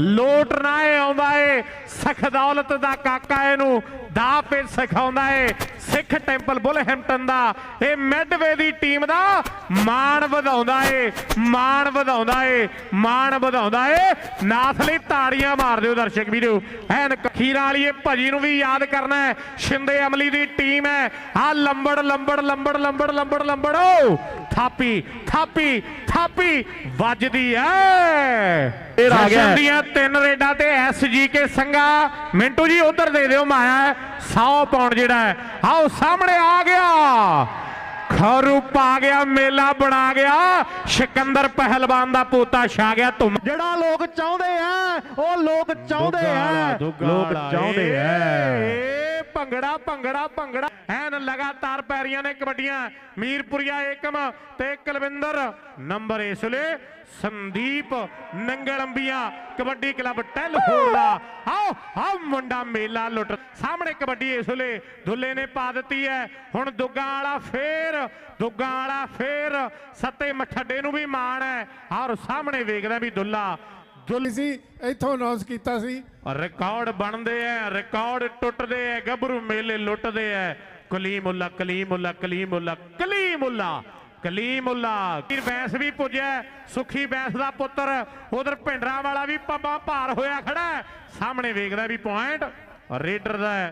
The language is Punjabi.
ਲੋਟ ਨਾ ਆਉਂਦਾ ਏ। ਸਖ ਦੌਲਤ ਦਾ ਕਾਕਾ ਇਹਨੂੰ ਦਾ ਪੇ ਸਿਖਾਉਂਦਾ ਏ। ਸਿੱਖ ਟੈਂਪਲ ਬੁਲਹੈਂਪਟਨ ਦਾ ਇਹ ਮਿਡਵੇ ਦੀ ਟੀਮ ਦਾ ਮਾਣ ਵਧਾਉਂਦਾ ਏ। ਮਾਣ ਵਧਾਉਂਦਾ ਏ। ਮਾਣ ਵਧਾਉਂਦਾ ਏ। ਨਾਥ ਲਈ ਤਾੜੀਆਂ ਮਾਰ ਦਿਓ ਦਰਸ਼ਕ ਵੀਰੋ। ਐਨ ਖੀਰਾਂ ਵਾਲੀ ਇਹ ਭਜੀ ਨੂੰ ਵੀ ਯਾਦ ਕਰਨਾ ਹੈ ਸ਼ਿੰਦੇ ਅਮਲੀ ਦੀ ਟੀਮ ਹੈ ਆ ਲੰਬੜ ਲੰਬੜ ਲੰਬੜ ਲੰਬੜ ਲੰਬੜ ਲੰਬੜ। ਥਾਪੀ ਥਾਪੀ ਥਾਪੀ ਵੱਜਦੀ ਐ ਫੇਰ ਆ ਗਿਆ। ਤਿੰਨ ਰੇਡਾਂ ਤੇ ਐਸਜੀ ਕੇ ਸੰਗਾ ਮਿੰਟੂ ਜੀ ਉਧਰ ਦੇ ਦਿਓ ਮਾਇਆ। 100 ਪਾਉਂਡ ਜਿਹੜਾ ਹੈ। ਆਓ ਸਾਹਮਣੇ ਆ ਗਿਆ। ਖਰੂ ਪਾ ਗਿਆ ਮੇਲਾ ਬਣਾ ਗਿਆ। ਸਿਕੰਦਰ ਪਹਿਲਵਾਨ ਦਾ ਪੋਤਾ ਛਾ ਗਿਆ ਧੁੰਮ। ਜਿਹੜਾ ਲੋਕ ਚਾਹੁੰਦੇ ਆ ਉਹ ਲੋਕ ਚਾਹੁੰਦੇ ਆ। ਲੋਕ ਚਾਹੁੰਦੇ ਆ। ਭੰਗੜਾ ਭੰਗੜਾ ਭੰਗੜਾ। ਐਨ ਲਗਾਤਾਰ ਪੈਰੀਆਂ ਨੇ ਕਬੱਡੀਆਂ। ਮੀਰਪੁਰੀਆ ਏਕਮ ਤੇ ਕੁਲਵਿੰਦਰ। ਨੰਬਰ ਇਸ ਵੇਲੇ ਸੰਦੀਪ ਨੰਗਲੰਬੀਆਂ ਕਬੱਡੀ ਕਲੱਬ ਟੈਲ ਹੋਰਦਾ ਆਓ ਆਓ ਮੁੰਡਾ ਮੇਲਾ ਲੁੱਟ। ਸਾਹਮਣੇ ਕਬੱਡੀ ਇਸ ਵੇਲੇ ਦੁੱਲੇ ਨੇ ਪਾ ਦਿੱਤੀ ਹੈ। ਹੁਣ ਦੁੱਗਾ ਵਾਲਾ ਫੇਰ, ਦੁੱਗਾ ਵਾਲਾ ਫੇਰ। ਸੱਤੇ ਮਠੱਡੇ ਨੂੰ ਵੀ ਮਾਣ ਹੈ। ਔਰ ਸਾਹਮਣੇ ਵੇਖਦਾ ਵੀ ਦੁੱਲਾ ਦੁੱਲ ਸੀ, ਇੱਥੋਂ ਅਨਾਉਂਸ ਕੀਤਾ ਸੀ। ਰਿਕਾਰਡ ਬਣਦੇ ਐ ਰਿਕਾਰਡ ਟੁੱਟਦੇ ਐ, ਗੱਭਰੂ ਮੇਲੇ ਲੁੱਟਦੇ ਐ। ਕਲੀਮੁੱਲਾ ਕਲੀਮੁੱਲਾ ਕਲੀਮੁੱਲਾ ਕਲੀਮੁੱਲਾ ਕਲੀਮੁੱਲਾ। ਵੀਰ ਬੈਂਸ ਵੀ ਪੁੱਜਿਆ, ਸੁਖੀ ਬੈਂਸ ਦਾ ਪੁੱਤਰ, ਉਧਰ ਭਿੰਡਰਾਂ ਵਾਲਾ ਵੀ ਪੰਮਾ ਭਾਰ ਹੋਇਆ ਖੜਾ ਸਾਹਮਣੇ ਵੇਖਦਾ ਵੀ ਪੁਆਇੰਟ ਰੇਡਰ ਦਾ